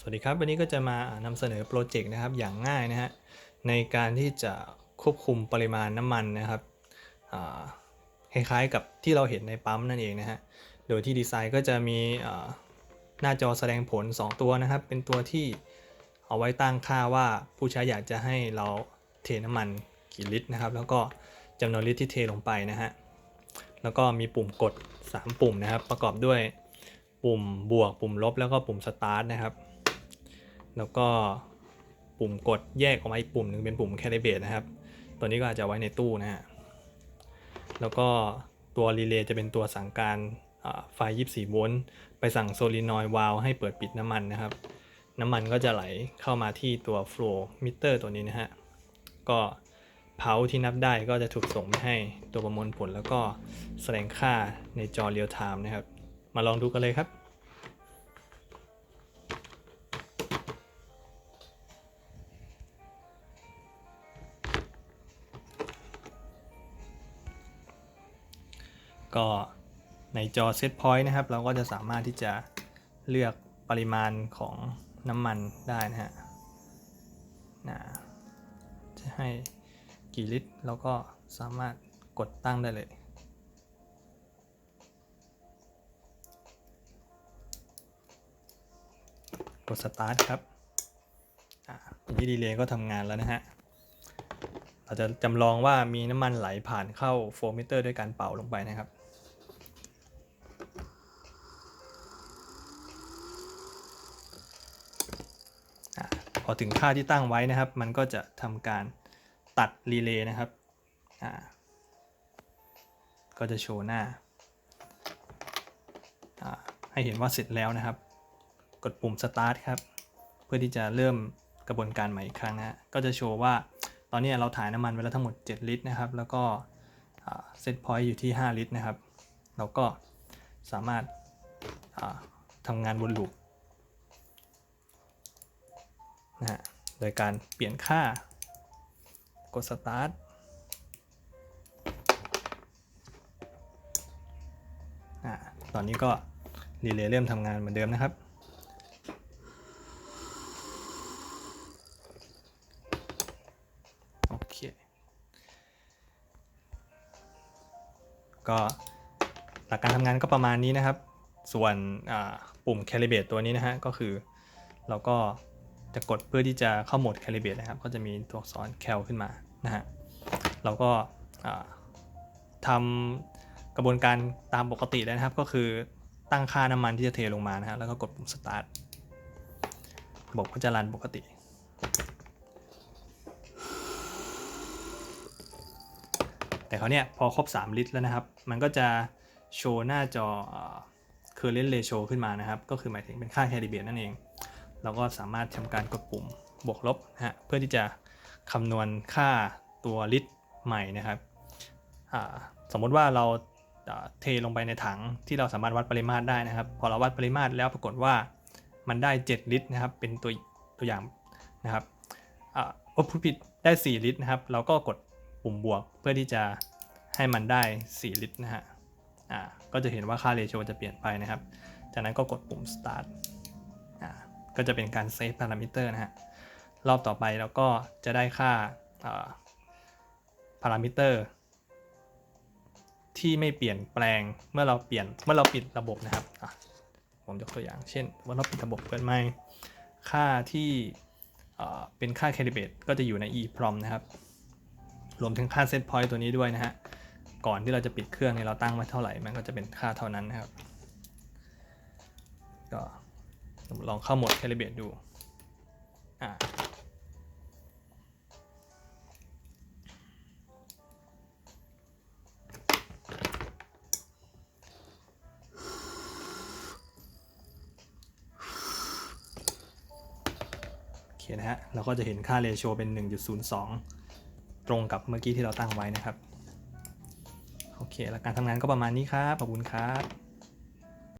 สวัสดีครับ วันนี้ก็จะมานำเสนอโปรเจกต์นะครับอย่างง่ายนะฮะในการที่จะควบคุมปริมาณน้ำมันนะครับคล้ายๆกับที่เราเห็นในปั๊มนั่นเองนะฮะโดยที่ดีไซน์ก็จะมีหน้าจอแสดงผล 2 ตัวนะครับ เป็นตัวที่เอาไว้ตั้งค่าว่าผู้ใช้อยากจะให้เราเทน้ำมันกี่ลิตรนะครับ แล้วก็จำนวนลิตรที่เทลงไปนะฮะแล้วก็มีปุ่มกด 3 ปุ่มนะครับ ประกอบด้วยปุ่มบวกปุ่มลบแล้วก็ปุ่มสตาร์ทนะครับ แล้วก็ปุ่มกดแยกออกมาอีกปุ่มหนึ่งเป็นปุ่มแคลิเบตนะครับ ตัวนี้ก็อาจจะไว้ในตู้นะฮะ แล้วก็ตัวรีเลย์จะเป็นตัวสั่งการไฟ 24 โวลต์ ไปสั่งโซลินอยด์วาลวให้เปิดปิดน้ำมันนะครับ น้ำมันก็จะไหลเข้ามาที่ตัว flow meter ตัวนี้นะฮะ ก็เพาที่นับได้ก็จะถูกส่งไปให้ตัวประมวลผลแล้วก็แสดงค่าในจอเรียลไทม์นะครับ มาลองดูกันเลยครับ ก็ในจอ Set Point นะครับ เราก็จะสามารถที่จะเลือกปริมาณของน้ำมันได้นะฮะนะจะให้กี่ลิตรเราก็สามารถกดตั้งได้เลยกด Start ครับอ่าทีนี้ดีเลย์ก็ทำงานแล้วนะฮะ เราจะจำลองว่ามีน้ำมันไหลผ่านเข้าโฟมิเตอร์ด้วยการเป่าลงไปนะครับอพอถึงค่าที่ตั้งไว้นะครับ มันก็จะทำการตัดรีเลย์นะครับก็จะโชว์หน้า ให้เห็นว่าเสร็จแล้วนะครับ กดปุ่ม start ครับ เพื่อที่จะเริ่มกระบวนการใหม่อีกครั้งนะก็จะโชว์ว่า ตอนนี้เราถ่ายน้ำมันไปแล้วทั้งหมด 7 ลิตรนะครับ แล้วก็เซตพอยต์อยู่ที่ 5 ลิตรนะครับ เราก็สามารถาทำงานวนลูปนะฮะโดยการเปลี่ยนค่ากด start อ่าตอนนี้ก็รีเลย์เริ่มทำงานเหมือนเดิมนะครับ ก็หลักการทำงานก็ประมาณนี้นะครับ ส่วนปุ่ม Calibrate ตัวนี้นะฮะก็คือเราก็จะกดเพื่อที่จะเข้าโหมด Calibrate นะครับ ก็จะมีตัวอักษร Cal ขึ้นมานะฮะเราก็ทำกระบวนการตามปกติเลยนะครับ ก็คือตั้งค่าน้ำมันที่จะเทลงมานะฮะแล้วก็กดปุ่ม Start ระบบก็จะรันปกติ แต่เขาเนี่ยพอครบ 3 ลิตรแล้วนะครับ มันก็จะโชว์หน้าจอเอ่อ current ratio ขึ้นมานะครับ ก็คือหมายถึงเป็นค่า calibrate นั่นเอง เราก็สามารถทำการกดปุ่มบวกลบนะฮะเพื่อที่จะคำนวณค่าตัวลิตรใหม่นะครับสมมติว่าเราเทลงไปในถังที่เราสามารถวัดปริมาตรได้นะครับ พอเราวัดปริมาตรแล้วปรากฏว่ามันได้ 7 ลิตรนะครับ เป็นตัวตัวอย่างนะครับอ่าอ้ผู้ผิดได้ 4 ลิตรนะครับ เราก็กด ปุ่มบวกเพื่อที่จะให้มันได้ 4 ลิตรนะฮะ อ่า ก็จะเห็นว่าค่าเรโชจะเปลี่ยนไปนะครับ จากนั้นก็กดปุ่ม start อ่า ก็จะเป็นการเซฟพารามิเตอร์นะฮะ รอบต่อไปเราก็จะได้ค่าพารามิเตอร์ที่ไม่เปลี่ยนแปลงเมื่อเราเปลี่ยนเมื่อเราปิดระบบนะครับอะผมยกตัวอย่างเช่นว่าเราปิดระบบเปิดไหมค่าที่เอ่อเป็นค่า calibrate ก็จะอยู่ใน EEPROM นะครับ รวมถึงค่า set point ตัวนี้ด้วยนะฮะ ก่อนที่เราจะปิดเครื่องเนี่ยเราตั้งไว้เท่าไหร่ มันก็จะเป็นค่าเท่านั้นนะครับ ก็ลองเข้าโหมด calibrate ดู อ่าโอเคนะฮะเราก็จะเห็นค่าเรโชเป็น 1.02 ตรงกับเมื่อกี้ที่เราตั้งไว้นะครับ โอเค แล้วการทำงานก็ประมาณนี้ครับ ขอบคุณครับ